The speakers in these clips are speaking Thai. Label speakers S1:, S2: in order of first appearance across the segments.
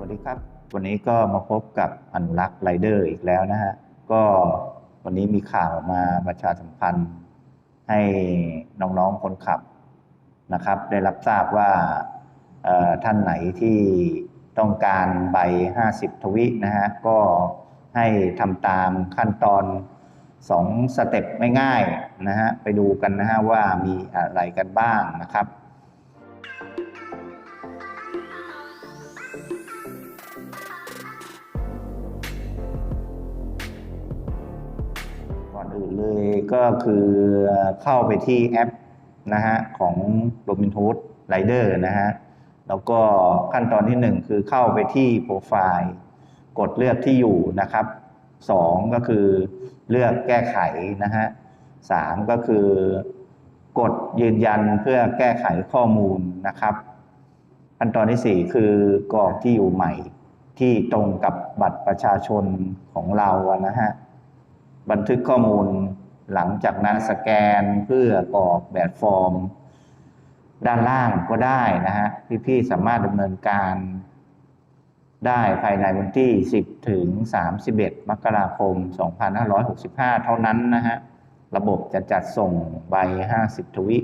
S1: วัสดีครับ วันนี้ก็มาพบกับอนุรักษ์ไรเดอร์อีกแล้วนะฮะ ก็วันนี้มีข่าวมาประชาสัมพันธ์ ให้น้องๆคนขับนะครับ ได้รับทราบว่าท่านไหนที่ต้องการใบ 50 ทวินะฮะ ก็ให้ทำตามขั้นตอน 2 สเต็ปง่ายๆนะฮะ ไปดูกันนะฮะว่ามีอะไรกันบ้างนะครับ ก่อนอื่นเลยก็คือเข้าไปที่แอปนะฮะของ Robinhood Rider นะฮะแล้วก็ขั้นตอนที่หนึ่งคือเข้าไปที่โปรไฟล์กดเลือกที่อยู่นะครับสองก็คือเลือกแก้ไขนะฮะสามก็คือกดยืนยันเพื่อแก้ไขข้อมูลนะครับ ขั้นตอนที่สี่คือกรอกที่อยู่ใหม่ที่ตรงกับบัตรประชาชนของเรานะฮะ บันทึกข้อมูลหลังจากนั้นสแกนเพื่อกรอกแบบฟอร์ม ด้านล่างก็ได้นะฮะพี่ๆสามารถดำเนินการได้ภายในวันที่ 10 ถึง 31 มกราคม 2565 เท่านั้นนะฮะ ระบบจะจัดส่งใบ 50 ทวิ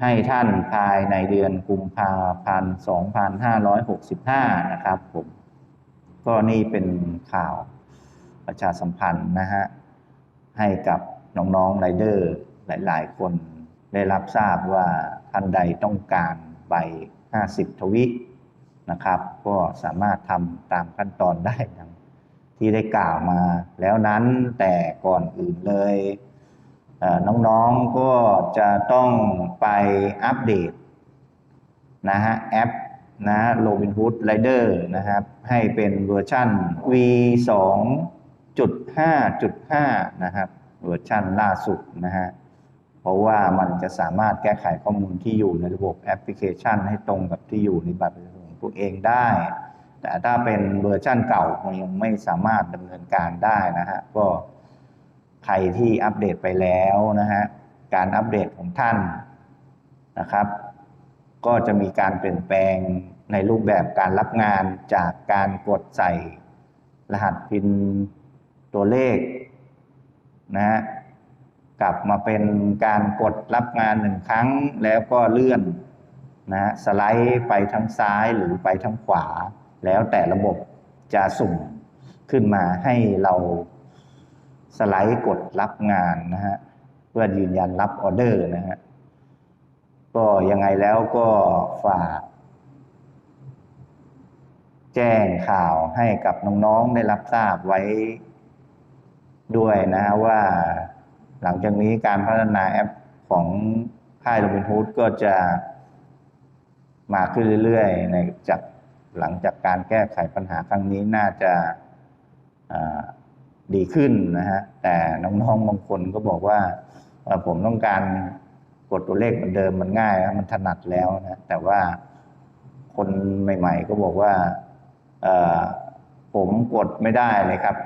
S1: ให้ท่านภายในเดือนกุมภาพันธ์ 2565 นะครับผม ก็นี่เป็นข่าว ประชาสัมพันธ์นะฮะให้กับน้องๆไรเดอร์หลาย ๆ คนได้รับทราบว่าท่านใดต้องการใบ 50 ทวินะครับ ก็สามารถทำตามขั้นตอนได้ดังที่ได้กล่าวมา แล้วนั้นแต่ก่อนอื่นเลยน้องๆก็จะต้องไปอัปเดตนะฮะแอปนะโรบิน o ูดไรเดอร์นะครับ ให้เป็นเวอร์ชัน V 2.5.5นะครับเวอร์ชันล่าสุดนะฮะเพราะว่ามันจะสามารถแก้ไขข้อมูลที่อยู่ในระบบแอปพลิเคชัน ให้ตรงกับที่อยู่ในบัตรประชาชนของตัวเองได้ แต่ถ้าเป็นเวอร์ชันเก่ามันยังไม่สามารถดำเนินการได้นะฮะก็ใครที่อัปเดตไปแล้วนะฮะการอัปเดตของท่านนะครับ ก็จะมีการเปลี่ยนแปลงในรูปแบบการรับงานจากการกดใส่รหัสพิน ตัวเลขนะฮะกลับมาเป็นการกดรับงานหนึ่งครั้งแล้วก็เลื่อนนะฮะสไลด์ไปทั้งซ้ายหรือไปทั้งขวา แล้วแต่ระบบจะสุ่มขึ้นมาให้เราสไลด์กดรับงานนะฮะเพื่อยืนยันรับออเดอร์นะฮะก็ยังไงแล้วก็ฝากแจ้งข่าวให้กับน้อง ๆ ได้รับทราบไว้ ด้วยนะว่าหลังจากนี้การพัฒนาแอปของค่ายโรบินฮูดก็จะมาขึ้นเรื่อยๆในจากหลังจากการแก้ไขปัญหาครั้งนี้น่าจะดีขึ้นนะฮะแต่น้องๆบางคนก็บอกว่าผมต้องการกดตัวเลขเหมือนเดิมมันง่ายนะมันถนัดแล้วนะแต่ว่าคนใหม่ ๆ ก็บอกว่าผมกดไม่ได้เลยครับ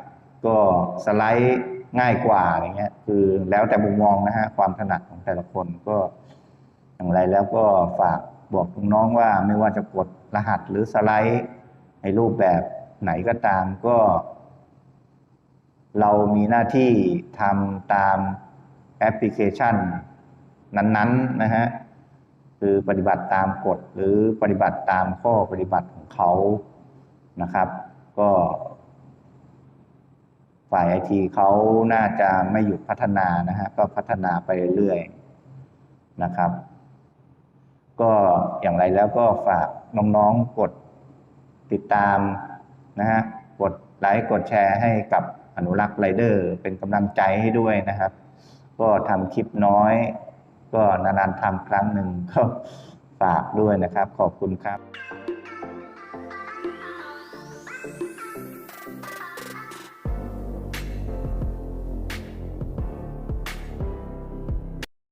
S1: ก็สไลด์ง่ายกว่าอะไรเงี้ย คือแล้วแต่มุมมองนะฮะความถนัดของแต่ละคนก็อย่างไรแล้วก็ฝากบอกน้องๆว่าไม่ว่าจะกดรหัสหรือสไลด์ในรูปแบบไหนก็ตามก็ เรามีหน้าที่ทำตามแอปพลิเคชัน นั้นๆนะฮะคือปฏิบัติตามกฎหรือปฏิบัติตามข้อปฏิบัติของเขานะครับ ก็ ฝ่ายไอทีเขาน่าจะไม่หยุดพัฒนานะฮะก็พัฒนาไปเรื่อยๆนะครับ ก็อย่างไรแล้วก็ฝากน้องๆกดติดตามนะฮะกดไลค์กดแชร์ให้กับอนุรักษ์ไรเดอร์ เป็นกำลังใจให้ด้วยนะครับ ก็ทำคลิปน้อย ก็นานๆทำครั้งหนึ่งก็ฝากด้วยนะครับ ขอบคุณครับ